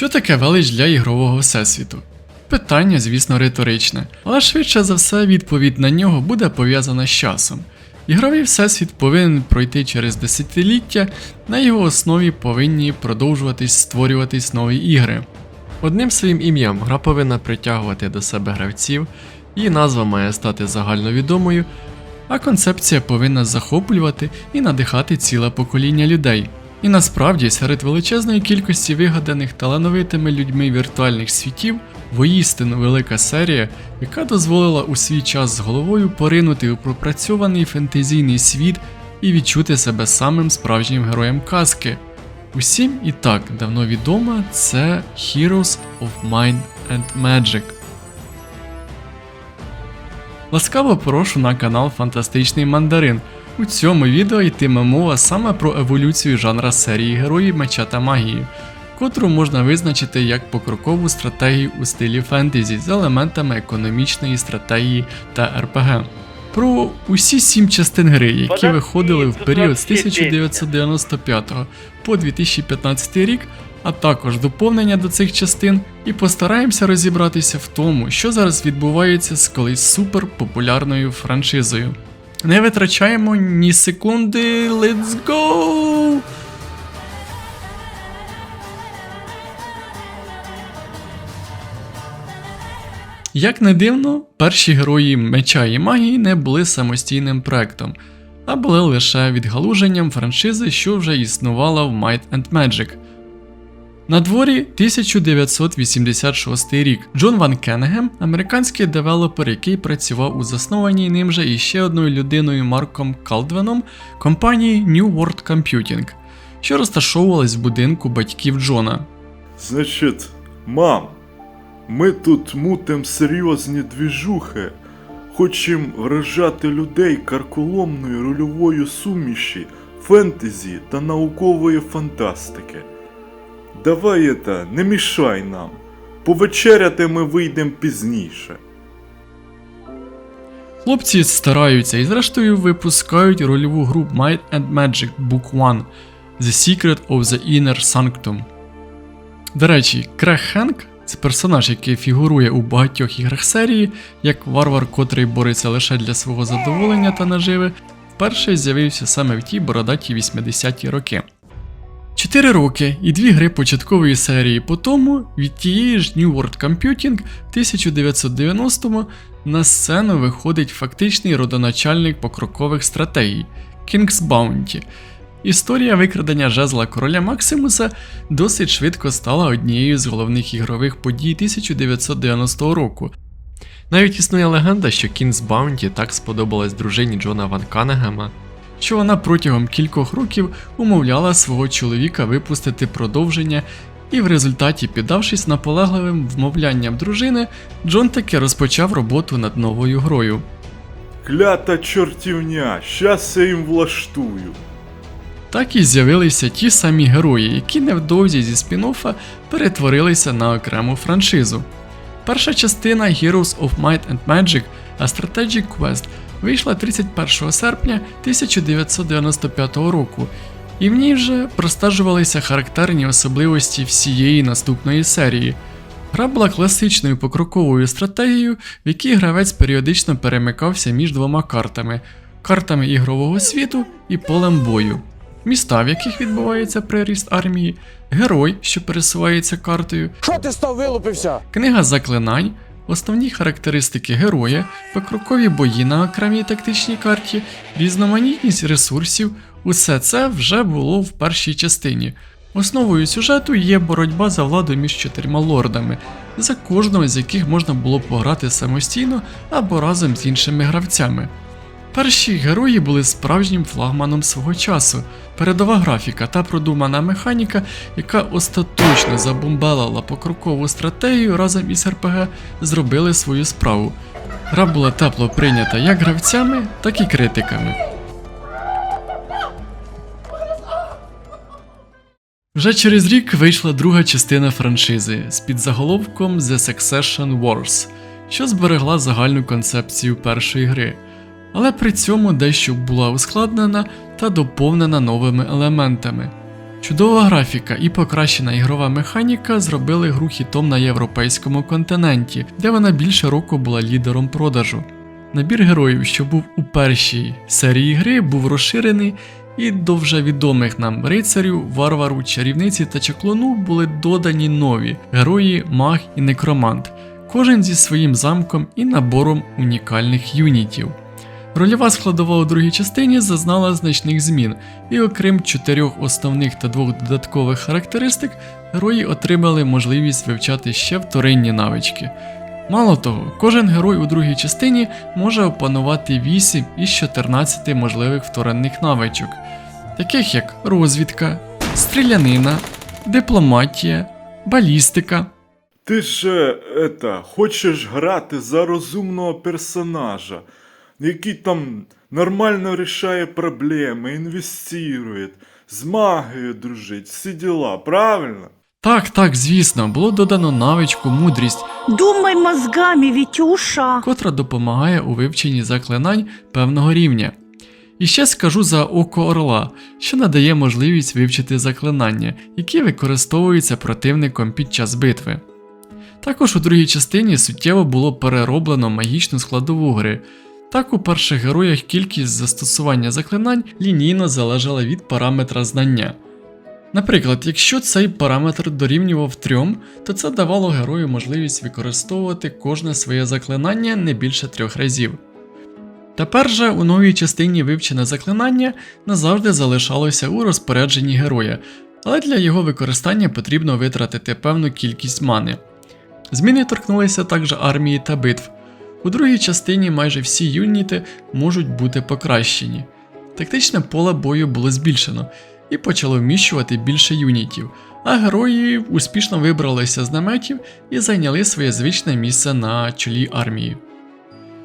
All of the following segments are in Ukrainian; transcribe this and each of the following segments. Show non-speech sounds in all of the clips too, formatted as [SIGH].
Що таке велич для ігрового всесвіту? Питання, звісно, риторичне, але швидше за все відповідь на нього буде пов'язана з часом. Ігровий всесвіт повинен пройти через десятиліття, на його основі повинні продовжуватись створюватись нові ігри. Одним своїм ім'ям гра повинна притягувати до себе гравців, її назва має стати загальновідомою, а концепція повинна захоплювати і надихати ціле покоління людей. І насправді серед величезної кількості вигаданих талановитими людьми віртуальних світів воістину велика серія, яка дозволила у свій час з головою поринути у пропрацьований фентезійний світ і відчути себе самим справжнім героєм казки. Усім і так давно відома це Heroes of Mind and Magic. Ласкаво прошу на канал Фантастичний Мандарин. У цьому відео йтиме мова саме про еволюцію жанра серії героїв меча та магії, котру можна визначити як покрокову стратегію у стилі фентезі з елементами економічної стратегії та РПГ. Про усі сім частин гри, які виходили в період з 1995 по 2015 рік, а також доповнення до цих частин, і постараємося розібратися в тому, що зараз відбувається з колись суперпопулярною франшизою. Не витрачаємо ні секунди, let's go! Як не дивно, перші герої меча і магії не були самостійним проектом, а були лише відгалуженням франшизи, що вже існувала в Might and Magic. На дворі 1986 рік Джон Ван Кеннегем, американський девелопер, який працював у заснованій ним же і ще одною людиною Марком Калдвеном компанії New World Computing, що розташовувалась в будинку батьків Джона. Значить, мам, ми тут мутим серйозні двіжухи. Хочем вражати людей карколомною рольовою суміші, фентезі та наукової фантастики. Давай это, не мішай нам. Повечеряти ми вийдемо пізніше. Хлопці стараються і зрештою випускають рольову гру Might and Magic Book 1 The Secret of the Inner Sanctum. До речі, Крег Хенк це персонаж, який фігурує у багатьох іграх серії, як варвар, котрий бореться лише для свого задоволення та наживи, вперше з'явився саме в тій бородаті 80-ті роки. Чотири роки і дві гри початкової серії по тому від тієї ж New World Computing в 1990-му на сцену виходить фактичний родоначальник покрокових стратегій King's Bounty. Історія викрадення жезла короля Максимуса досить швидко стала однією з головних ігрових подій 1990 року. Навіть існує легенда, що Кінс Баунті так сподобалась дружині Джона Ван Канегема, що вона протягом кількох років умовляла свого чоловіка випустити продовження, і в результаті, піддавшись наполегливим вмовлянням дружини, Джон таки розпочав роботу над новою грою. Клята чортівня, щас я їм влаштую. Так і з'явилися ті самі герої, які невдовзі зі спін-оффа перетворилися на окрему франшизу. Перша частина Heroes of Might and Magic A Strategic Quest вийшла 31 серпня 1995 року, і в ній вже простежувалися характерні особливості всієї наступної серії. Гра була класичною покроковою стратегією, в якій гравець періодично перемикався між двома картами картами ігрового світу і полем бою. Міста, в яких відбувається приріст армії, герой, що пересувається картою, Що ти став вилупився? книга заклинань, основні характеристики героя, покрокові бої на окремій тактичній карті, різноманітність ресурсів усе це вже було в першій частині. Основою сюжету є боротьба за владу між чотирма лордами, за кожного з яких можна було пограти самостійно або разом з іншими гравцями. Перші герої були справжнім флагманом свого часу, передова графіка та продумана механіка, яка остаточно забомбалила покрокову стратегію разом із РПГ, зробили свою справу. Гра була тепло прийнята як гравцями, так і критиками. Вже через рік вийшла друга частина франшизи з підзаголовком The Succession Wars, що зберегла загальну концепцію першої гри, але при цьому дещо була ускладнена та доповнена новими елементами. Чудова графіка і покращена ігрова механіка зробили гру хітом на європейському континенті, де вона більше року була лідером продажу. Набір героїв, що був у першій серії гри, був розширений, і до вже відомих нам рицарю, варвару, чарівниці та чаклуну були додані нові герої, маг і некромант, кожен зі своїм замком і набором унікальних юнітів. Рольова складова у другій частині зазнала значних змін, і окрім чотирьох основних та двох додаткових характеристик, герої отримали можливість вивчати ще вторинні навички. Мало того, кожен герой у другій частині може опанувати 8 із 14 можливих вторинних навичок, таких як розвідка, стрілянина, дипломатія, балістика. Ти ж это, хочеш грати за розумного персонажа, який там нормально рішає проблеми, інвестує, з магією дружить, всі діла, правильно? Так, так, звісно, було додано навичку мудрість, Думай мозгами, Витюша. котра допомагає у вивченні заклинань певного рівня. І ще скажу за око орла, що надає можливість вивчити заклинання, які використовуються противником під час битви. Також у другій частині суттєво було перероблено магічну складову гри. Так у перших героях кількість застосування заклинань лінійно залежала від параметра знання. Наприклад, якщо цей параметр дорівнював 3, то це давало герою можливість використовувати кожне своє заклинання не більше трьох разів. Тепер же у новій частині вивчене заклинання назавжди залишалося у розпорядженні героя, але для його використання потрібно витратити певну кількість мани. Зміни торкнулися також армії та битв. У другій частині майже всі юніти можуть бути покращені. Тактичне поле бою було збільшено і почало вміщувати більше юнітів, а герої успішно вибралися з наметів і зайняли своє звичне місце на чолі армії.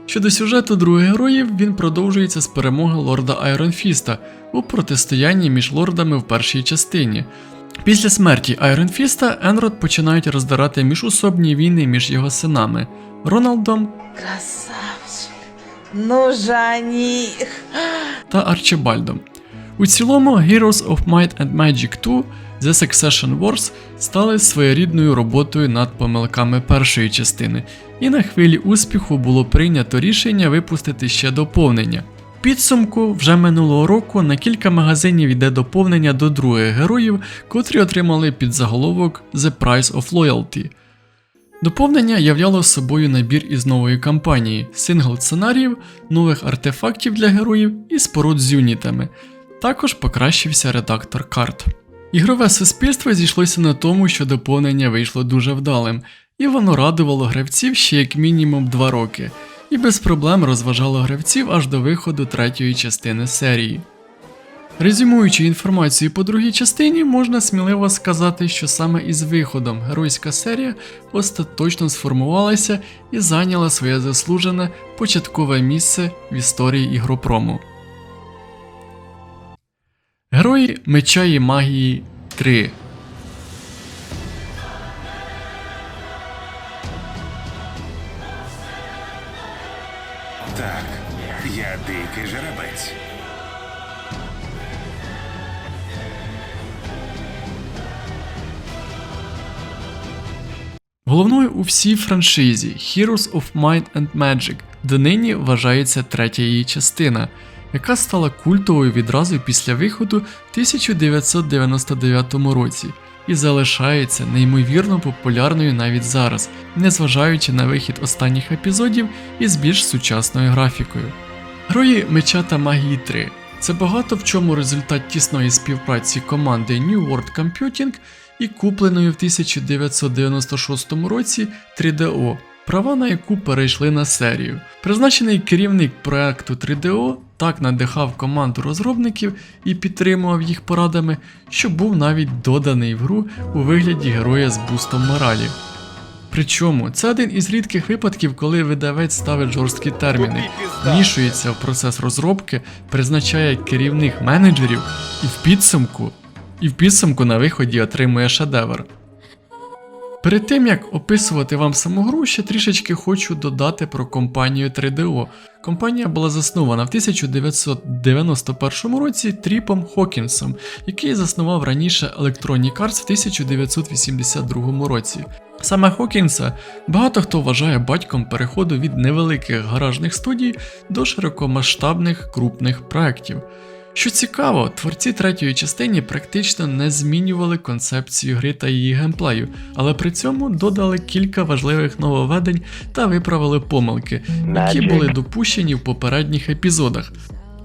Щодо сюжету других героїв, він продовжується з перемоги лорда Айронфіста у протистоянні між лордами в першій частині. Після смерті Айронфіста Енрод починають роздирати міжусобні війни між його синами Роналдом Красавчик. Ну, та Арчибальдом. У цілому, Heroes of Might and Magic 2 The Succession Wars стали своєрідною роботою над помилками першої частини, і на хвилі успіху було прийнято рішення випустити ще доповнення. Підсумку вже минулого року на кілька магазинів йде доповнення до других героїв, котрі отримали підзаголовок The Price of Loyalty. Доповнення являло собою набір із нової кампанії, сингл сценаріїв, нових артефактів для героїв і споруд з юнітами. Також покращився редактор карт. Ігрове суспільство зійшлося на тому, що доповнення вийшло дуже вдалим, і воно радувало гравців ще як мінімум 2 роки, і без проблем розважало гравців аж до виходу третьої частини серії. Резюмуючи інформацію по другій частині, можна сміливо сказати, що саме із виходом геройська серія остаточно сформувалася і зайняла своє заслужене початкове місце в історії ігропрому. Герої меча і магії 3. Головною у всій франшизі Heroes of Might and Magic донині вважається третя її частина, яка стала культовою відразу після виходу в 1999 році і залишається неймовірно популярною навіть зараз, незважаючи на вихід останніх епізодів із більш сучасною графікою. Герої Меча та Магії 3 це багато в чому результат тісної співпраці команди New World Computing і купленої в 1996 році 3DO, права на яку перейшли на серію. Призначений керівник проекту 3DO так надихав команду розробників і підтримував їх порадами, що був навіть доданий в гру у вигляді героя з бустом моралі. Причому це один із рідких випадків, коли видавець ставить жорсткі терміни, вмішується в процес розробки, призначає керівних менеджерів і в підсумку, і в підсумку на виході отримує шедевр. Перед тим як описувати вам саму гру, ще трішечки хочу додати про компанію 3DO. Компанія була заснована в 1991 році Тріпом Хокінсом, який заснував раніше Electronic Arts в 1982 році. Саме Хокінса багато хто вважає батьком переходу від невеликих гаражних студій до широкомасштабних крупних проєктів. Що цікаво, творці третьої частини практично не змінювали концепцію гри та її геймплею, але при цьому додали кілька важливих нововведень та виправили помилки, які були допущені в попередніх епізодах.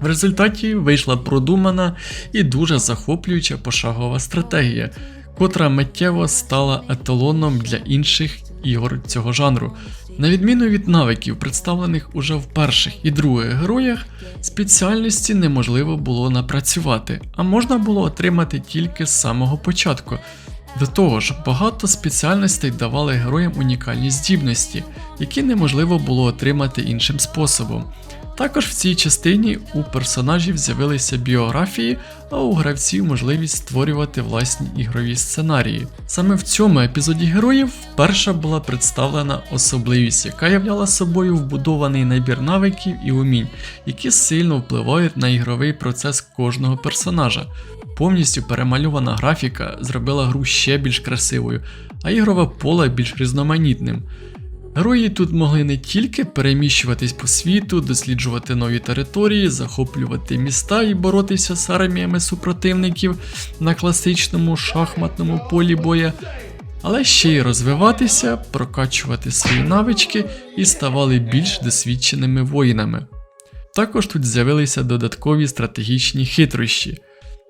В результаті вийшла продумана і дуже захоплююча пошагова стратегія, котра миттєво стала еталоном для інших ігор цього жанру. На відміну від навиків, представлених уже в перших і других героях, спеціальності неможливо було напрацювати, а можна було отримати тільки з самого початку. До того ж, багато спеціальностей давали героям унікальні здібності, які неможливо було отримати іншим способом. Також в цій частині у персонажів з'явилися біографії, а у гравців можливість створювати власні ігрові сценарії. Саме в цьому епізоді героїв вперше була представлена особливість, яка являла собою вбудований набір навиків і умінь, які сильно впливають на ігровий процес кожного персонажа. Повністю перемальована графіка зробила гру ще більш красивою, а ігрове поле більш різноманітним. Герої тут могли не тільки переміщуватись по світу, досліджувати нові території, захоплювати міста і боротися з арміями супротивників на класичному шахматному полі боя, але ще й розвиватися, прокачувати свої навички і ставали більш досвідченими воїнами. Також тут з'явилися додаткові стратегічні хитрощі.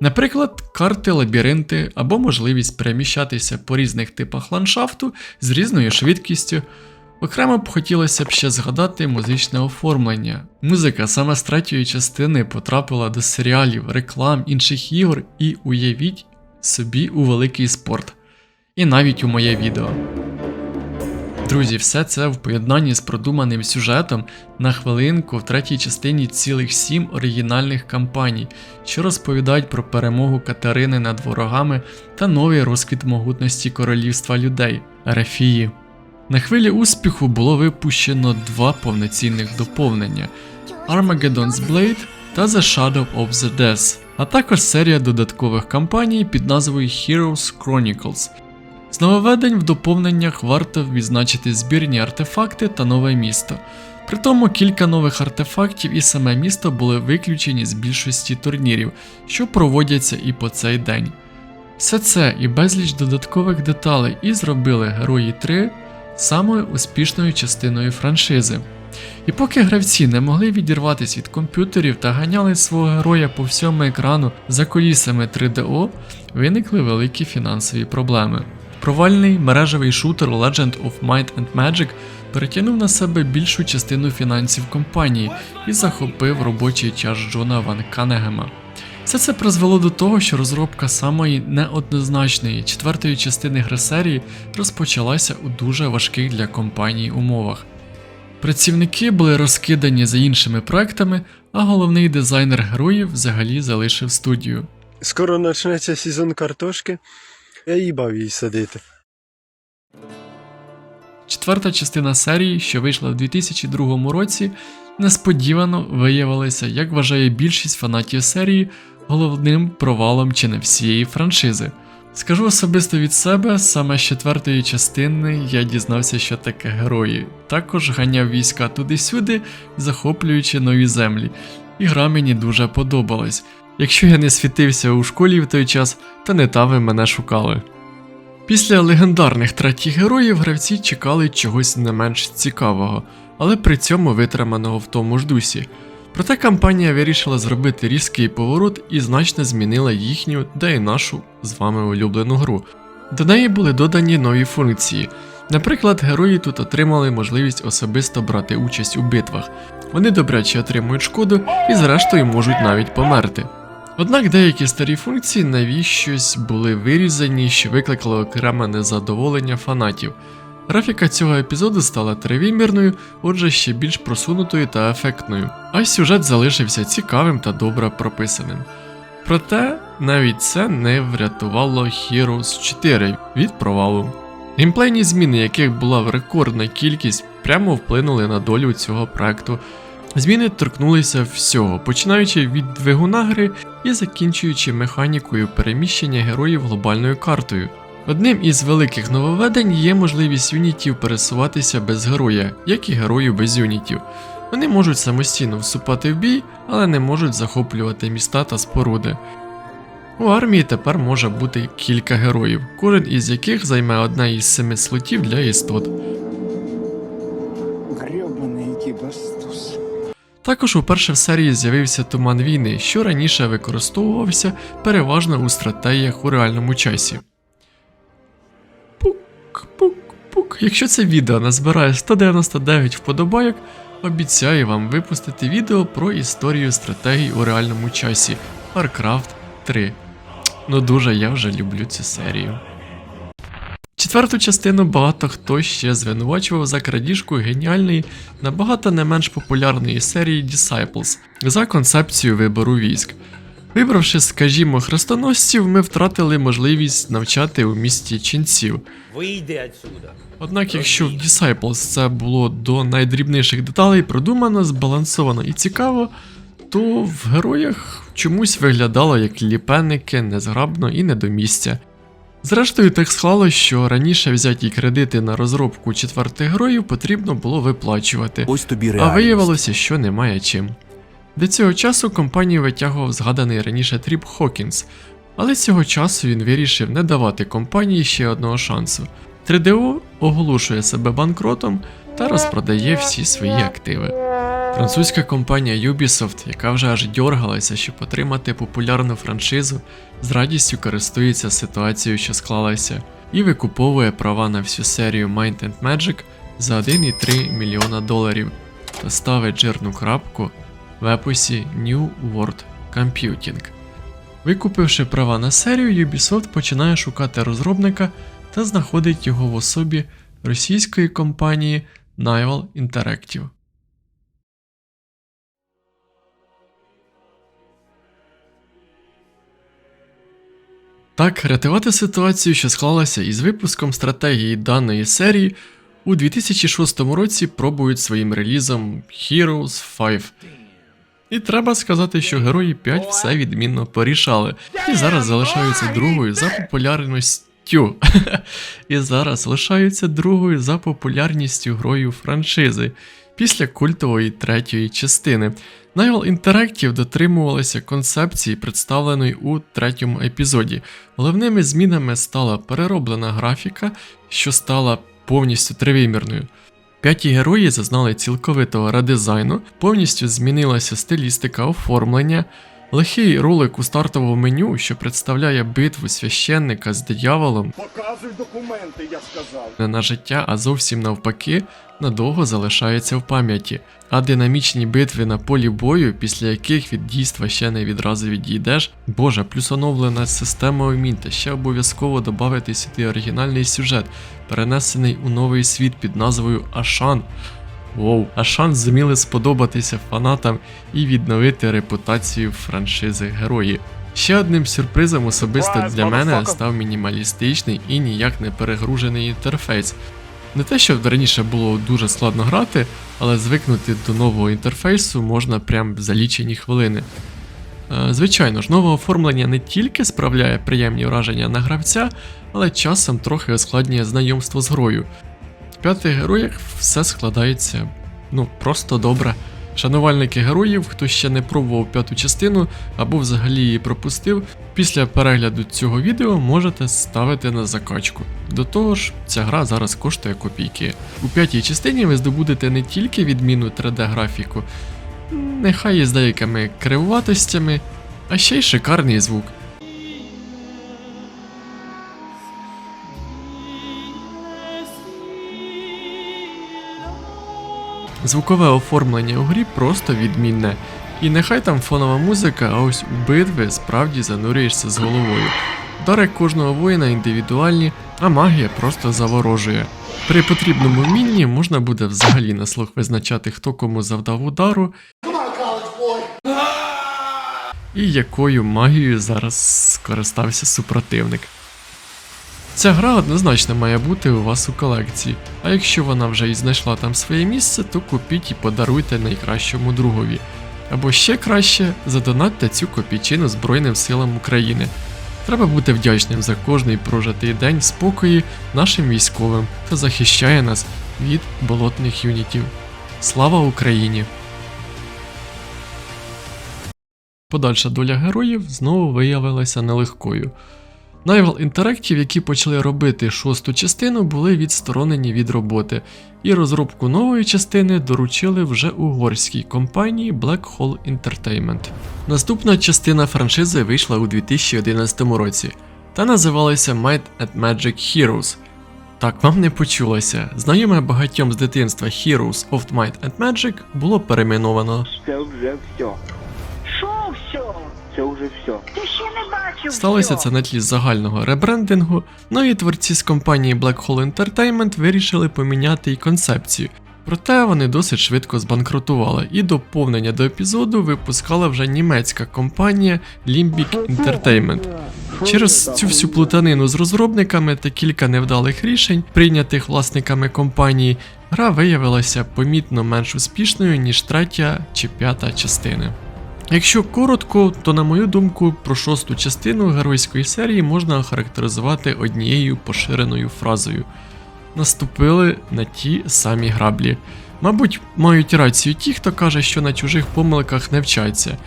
Наприклад, карти, лабіринти або можливість переміщатися по різних типах ландшафту з різною швидкістю. Окремо б хотілося б ще згадати музичне оформлення. Музика саме з третьої частини потрапила до серіалів, реклам інших ігор і уявіть собі у великий спорт. І навіть у моє відео. Друзі, все це в поєднанні з продуманим сюжетом на хвилинку в третій частині цілих сім оригінальних кампаній, що розповідають про перемогу Катерини над ворогами та новий розквіт могутності королівства людей Рафії. На хвилі успіху було випущено два повноцінних доповнення: Armageddon's Blade та The Shadow of the Death, а також серія додаткових кампаній під назвою Heroes Chronicles. З нововведень в доповненнях варто відзначити збірні артефакти та нове місто. Притому кілька нових артефактів і саме місто були виключені з більшості турнірів, що проводяться і по цей день. Все це і безліч додаткових деталей і зробили Герої 3 самою успішною частиною франшизи. І поки гравці не могли відірватися від комп'ютерів та ганяли свого героя по всьому екрану за колісами 3DO, виникли великі фінансові проблеми. Провальний мережевий шутер Legend of Might and Magic перетягнув на себе більшу частину фінансів компанії і захопив робочий час Джона Ван Канегема. Все це призвело до того, що розробка самої неоднозначної четвертої частини гри серії розпочалася у дуже важких для компанії умовах. Працівники були розкидані за іншими проектами, а головний дизайнер героїв взагалі залишив студію. Скоро почнеться сезон картошки. Я їбав її садити. Четверта частина серії, що вийшла в 2002 році, несподівано виявилася, як вважає більшість фанатів серії, головним провалом чи не всієї франшизи. Скажу особисто від себе, саме з четвертої частини я дізнався, що таке герої. Також ганяв війська туди-сюди, захоплюючи нові землі. І гра мені дуже подобалась. Якщо я не світився у школі в той час, то не та ви мене шукали. Після легендарних третіх героїв гравці чекали чогось не менш цікавого, але при цьому витриманого в тому ж дусі. Проте кампанія вирішила зробити різкий поворот і значно змінила їхню, да й нашу з вами улюблену гру. До неї були додані нові функції. Наприклад, герої тут отримали можливість особисто брати участь у битвах. Вони добряче отримують шкоду і зрештою можуть навіть померти. Однак деякі старі функції навіщось були вирізані, що викликало окреме незадоволення фанатів. Графіка цього епізоду стала тривимірною, отже ще більш просунутою та ефектною, а сюжет залишився цікавим та добре прописаним. Проте навіть це не врятувало Heroes 4 від провалу. Геймплейні зміни, яких була рекордна кількість, прямо вплинули на долю цього проекту. Зміни торкнулися всього, починаючи від двигуна гри і закінчуючи механікою переміщення героїв глобальною картою. Одним із великих нововведень є можливість юнітів пересуватися без героя, як і героїв без юнітів. Вони можуть самостійно вступати в бій, але не можуть захоплювати міста та споруди. У армії тепер може бути кілька героїв, кожен із яких займе одне із семи слотів для істот. Гребаний кібастус. Також уперше в серії з'явився туман війни, що раніше використовувався переважно у стратегіях у реальному часі. Пук-пук-пук. Якщо це відео назбирає 199 вподобайок, обіцяю вам випустити відео про історію стратегій у реальному часі Warcraft 3. Ну дуже я вже люблю цю серію. Четверту частину багато хто ще звинувачував за крадіжку геніальної, набагато не менш популярної серії Disciples за концепцію вибору військ. Вибравши, скажімо, хрестоносців, ми втратили можливість навчати у місті ченців. Вийди отсюда. Однак, якщо в Disciples це було до найдрібніших деталей продумано, збалансовано і цікаво, то в героях чомусь виглядало як ліпенники, незграбно і не до місця. Зрештою, так склало, що раніше взяті кредити на розробку четвертих героїв потрібно було виплачувати, Ось тобі а виявилося, що немає чим. До цього часу компанію витягував згаданий раніше Тріп Хокінс, але цього часу він вирішив не давати компанії ще одного шансу. 3DO оголошує себе банкротом та розпродає всі свої активи. Французька компанія Ubisoft, яка вже аж дьоргалася, щоб отримати популярну франшизу, з радістю користується ситуацією, що склалася, і викуповує права на всю серію Mind and Magic за 1,3 мільйона доларів та ставить жирну крапку в епосі New World Computing. Викупивши права на серію, Ubisoft починає шукати розробника та знаходить його в особі російської компанії Nival Interactive. Так, рятувати ситуацію, що склалася із випуском стратегії даної серії, у 2006 році пробують своїм релізом Heroes 5. І треба сказати, що герої 5 все відмінно порішали, і зараз залишаються другою за популярністю. [LAUGHS] і зараз лишаються другою за популярністю грою франшизи після культової третьої частини. Nival Interactive дотримувалися концепції, представленої у третьому епізоді. Головними змінами стала перероблена графіка, що стала повністю тривимірною. П'яті герої зазнали цілковитого редизайну, повністю змінилася стилістика оформлення, лихий ролик у стартовому меню, що представляє битву священника з дияволом, Показуй документи, я сказав. не на життя, а зовсім навпаки, надовго залишається в пам'яті. А динамічні битви на полі бою, після яких від дійства ще не відразу відійдеш, боже, плюс оновлена система умінь, та ще обов'язково додати сюди оригінальний сюжет, перенесений у новий світ під назвою Ашан. Воу, Ашан зуміли сподобатися фанатам і відновити репутацію франшизи герої. Ще одним сюрпризом особисто для мене став мінімалістичний і ніяк не перегружений інтерфейс. Не те, що раніше було дуже складно грати, але звикнути до нового інтерфейсу можна прям за лічені хвилини. Е, Звичайно ж, нове оформлення не тільки справляє приємні враження на гравця, але часом трохи ускладнює знайомство з грою. В п'ятих героях все складається ну просто добре. Шанувальники героїв, хто ще не пробував п'яту частину або взагалі її пропустив, після перегляду цього відео можете ставити на закачку. До того ж, ця гра зараз коштує копійки. У п'ятій частині ви здобудете не тільки відміну 3D-графіку, нехай і з деякими кривуватостями, а ще й шикарний звук. Звукове оформлення у грі просто відмінне. І нехай там фонова музика, а ось у битви справді занурюєшся з головою. Удари кожного воїна індивідуальні, а магія просто заворожує. При потрібному вмінні можна буде взагалі на слух визначати, хто кому завдав удару. І якою магією зараз скористався супротивник. Ця гра однозначно має бути у вас у колекції, а якщо вона вже і знайшла там своє місце, то купіть і подаруйте найкращому другові. Або ще краще, задонатьте цю копійчину Збройним силам України. Треба бути вдячним за кожний прожитий день спокої нашим військовим, хто захищає нас від болотних юнітів. Слава Україні! Подальша доля героїв знову виявилася нелегкою. Найвал Interactive, які почали робити шосту частину, були відсторонені від роботи, і розробку нової частини доручили вже угорській компанії Black Hole Entertainment. Наступна частина франшизи вийшла у 2011 році та називалася Might and Magic Heroes. Так вам не почулося. Знайоме багатьом з дитинства Heroes of Might and Magic було перейменовано. Це вже все. Все? Це вже все. Ти ще не бачив Сталося всьо. це на тлі загального ребрендингу, ну і творці з компанії Black Hole Entertainment вирішили поміняти й концепцію. Проте вони досить швидко збанкрутували, і доповнення до епізоду випускала вже німецька компанія Limbic Entertainment. Через цю всю плутанину з розробниками та кілька невдалих рішень, прийнятих власниками компанії, гра виявилася помітно менш успішною, ніж третя чи п'ята частини. Якщо коротко, то на мою думку, про шосту частину геройської серії можна охарактеризувати однією поширеною фразою: наступили на ті самі граблі. Мабуть, мають рацію ті, хто каже, що на чужих помилках не вчаться.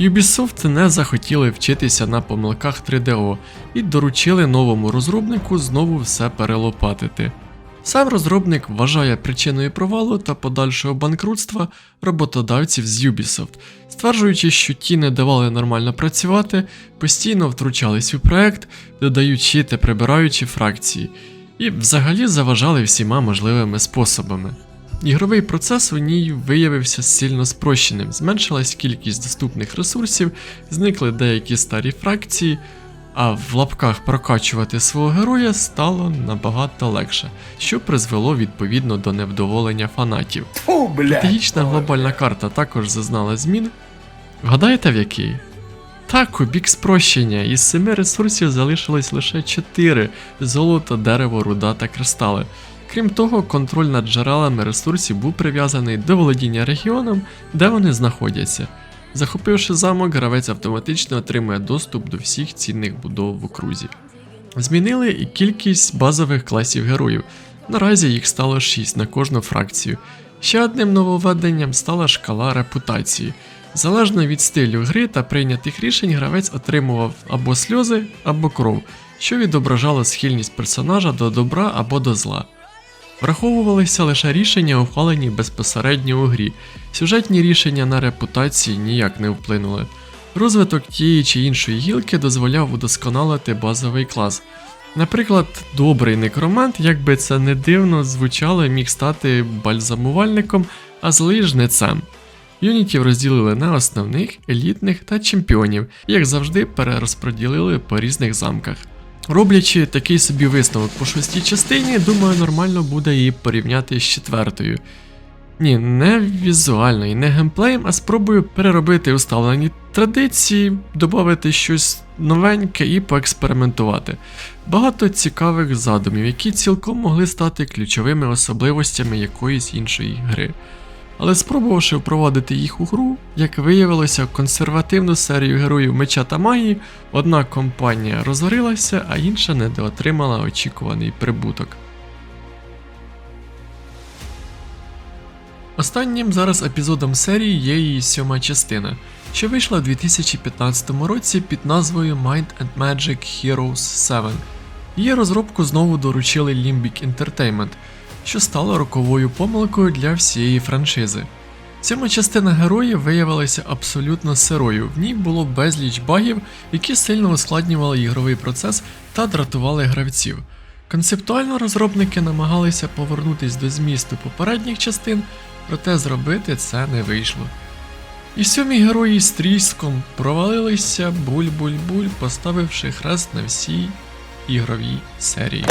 Ubisoft не захотіли вчитися на помилках 3DO і доручили новому розробнику знову все перелопатити. Сам розробник вважає причиною провалу та подальшого банкрутства роботодавців з Ubisoft, стверджуючи, що ті не давали нормально працювати, постійно втручались у проект, додаючи та прибираючи фракції, і взагалі заважали всіма можливими способами. Ігровий процес у ній виявився сильно спрощеним, зменшилась кількість доступних ресурсів, зникли деякі старі фракції, а в лапках прокачувати свого героя стало набагато легше, що призвело відповідно до невдоволення фанатів. Фу! Стратегічна глобальна карта також зазнала змін. Вгадаєте в який? Так, у бік спрощення, із семи ресурсів залишилось лише 4 золото, дерево, руда та кристали. Крім того, контроль над джерелами ресурсів був прив'язаний до володіння регіоном, де вони знаходяться. Захопивши замок, гравець автоматично отримує доступ до всіх цінних будов в окрузі. Змінили і кількість базових класів героїв. Наразі їх стало 6 на кожну фракцію. Ще одним нововведенням стала шкала репутації. Залежно від стилю гри та прийнятих рішень, гравець отримував або сльози, або кров, що відображало схильність персонажа до добра або до зла. Враховувалися лише рішення, ухвалені безпосередньо у грі. Сюжетні рішення на репутації ніяк не вплинули. Розвиток тієї чи іншої гілки дозволяв удосконалити базовий клас. Наприклад, добрий некромант, як би це не дивно звучало, міг стати бальзамувальником, а злий жнецем. Юнітів розділили на основних, елітних та чемпіонів, як завжди, перерозподілили по різних замках. Роблячи такий собі висновок по шостій частині, думаю, нормально буде її порівняти з четвертою. Ні, не візуально і не геймплеєм, а спробую переробити усталені традиції, додати щось новеньке і поекспериментувати. Багато цікавих задумів, які цілком могли стати ключовими особливостями якоїсь іншої гри. Але спробувавши впровадити їх у гру, як виявилося, консервативну серію героїв меча та магії, одна компанія розорилася, а інша недоотримала очікуваний прибуток. Останнім зараз епізодом серії є її сьома частина, що вийшла в 2015 році під назвою Mind and Magic Heroes 7. Її розробку знову доручили Limbic Entertainment, що стало роковою помилкою для всієї франшизи. Сьома частина героїв виявилася абсолютно сирою, в ній було безліч багів, які сильно ускладнювали ігровий процес та дратували гравців. Концептуально розробники намагалися повернутись до змісту попередніх частин, проте зробити це не вийшло. І сьомі герої з тріском провалилися буль-буль-буль, поставивши хрест на всій ігровій серії.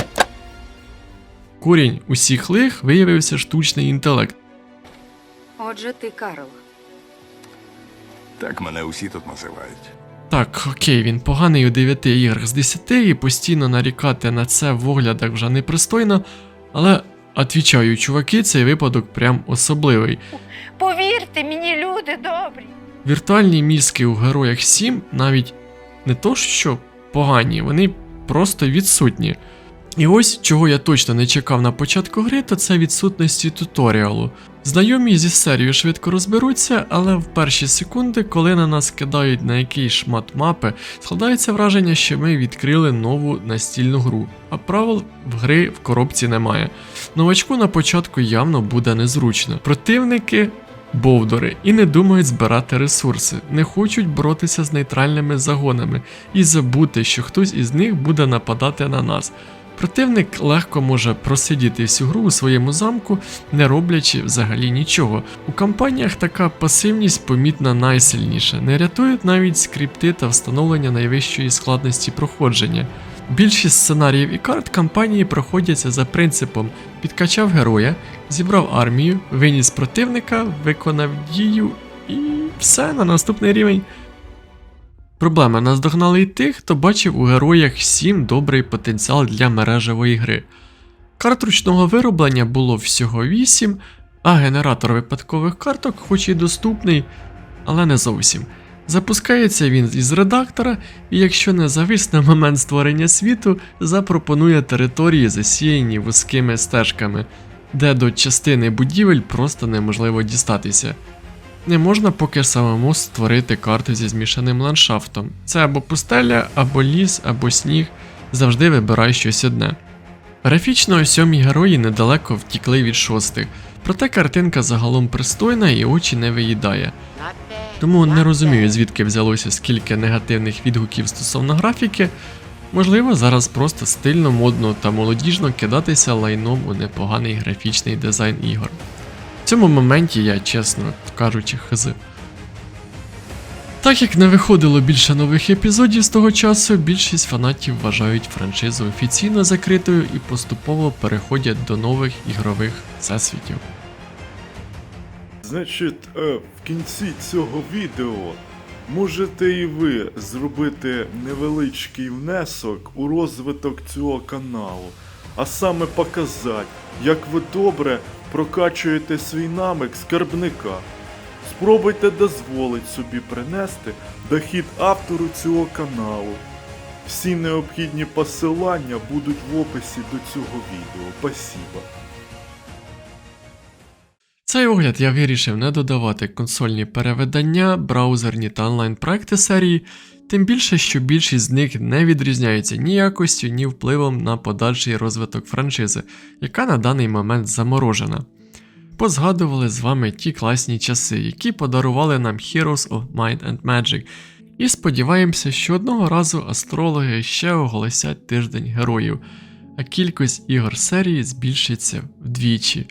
Корінь усіх лих виявився штучний інтелект. Отже, ти Карл. Так мене усі тут називають. Так, окей, він поганий у 9 іграх з 10 і постійно нарікати на це в оглядах вже непристойно, але отвічаю, чуваки, цей випадок прям особливий. Повірте мені, люди добрі. Віртуальні мізки у героях 7 навіть не то що погані, вони просто відсутні. І ось чого я точно не чекав на початку гри, то це відсутності туторіалу. Знайомі зі серією швидко розберуться, але в перші секунди, коли на нас кидають на якийсь шмат мапи, складається враження, що ми відкрили нову настільну гру, а правил в гри в коробці немає. Новачку на початку явно буде незручно. Противники бовдори і не думають збирати ресурси, не хочуть боротися з нейтральними загонами і забути, що хтось із них буде нападати на нас. Противник легко може просидіти всю гру у своєму замку, не роблячи взагалі нічого. У кампаніях така пасивність помітна найсильніше, не рятують навіть скрипти та встановлення найвищої складності проходження. Більшість сценаріїв і карт кампанії проходяться за принципом підкачав героя, зібрав армію, виніс противника, виконав дію і все на наступний рівень. Проблема наздогнали й тих, хто бачив у героях 7 добрий потенціал для мережевої гри. Карт ручного вироблення було всього 8, а генератор випадкових карток, хоч і доступний, але не зовсім. Запускається він із редактора, і якщо не завис на момент створення світу, запропонує території, засіяні вузькими стежками, де до частини будівель просто неможливо дістатися. Не можна поки самому створити карту зі змішаним ландшафтом. Це або пустеля, або ліс, або сніг. Завжди вибирай щось одне. Графічно сьомі герої недалеко втікли від шостих, проте картинка загалом пристойна і очі не виїдає. Тому не розумію, звідки взялося скільки негативних відгуків стосовно графіки. Можливо, зараз просто стильно, модно та молодіжно кидатися лайном у непоганий графічний дизайн ігор. Цьому моменті я, чесно кажучи, хз. Так як не виходило більше нових епізодів з того часу, більшість фанатів вважають франшизу офіційно закритою і поступово переходять до нових ігрових всесвітів. Значить, е, в кінці цього відео можете і ви зробити невеличкий внесок у розвиток цього каналу, а саме показати, як ви добре прокачуєте свій намик скарбника. Спробуйте дозволити собі принести дохід автору цього каналу. Всі необхідні посилання будуть в описі до цього відео. Спасибо. Цей огляд я вирішив не додавати консольні переведення, браузерні та онлайн проекти серії, тим більше, що більшість з них не відрізняються ні якостю, ні впливом на подальший розвиток франшизи, яка на даний момент заморожена. Позгадували з вами ті класні часи, які подарували нам Heroes of Might and Magic, і сподіваємося, що одного разу астрологи ще оголосять тиждень героїв, а кількість ігор серії збільшиться вдвічі.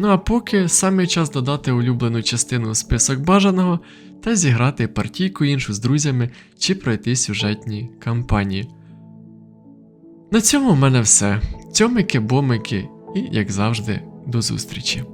Ну а поки саме час додати улюблену частину у список бажаного та зіграти партійку іншу з друзями чи пройти сюжетні кампанії. На цьому в мене все. Цьомики-бомики і, як завжди, до зустрічі.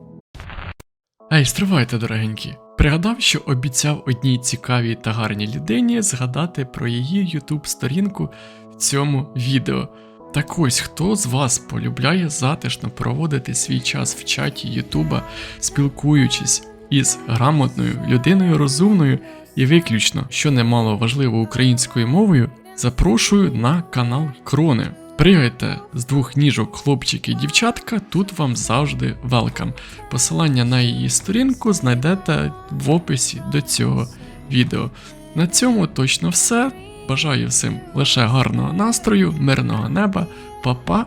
Ей, стривайте, дорогенькі. Пригадав, що обіцяв одній цікавій та гарній людині згадати про її YouTube сторінку в цьому відео. Так ось хто з вас полюбляє затишно проводити свій час в чаті Ютуба, спілкуючись із грамотною людиною розумною і виключно, що немало важливо українською мовою, запрошую на канал Крони. Пригайте з двох ніжок хлопчик і дівчатка, тут вам завжди велкам. Посилання на її сторінку знайдете в описі до цього відео. На цьому точно все. Бажаю всім лише гарного настрою, мирного неба, па-па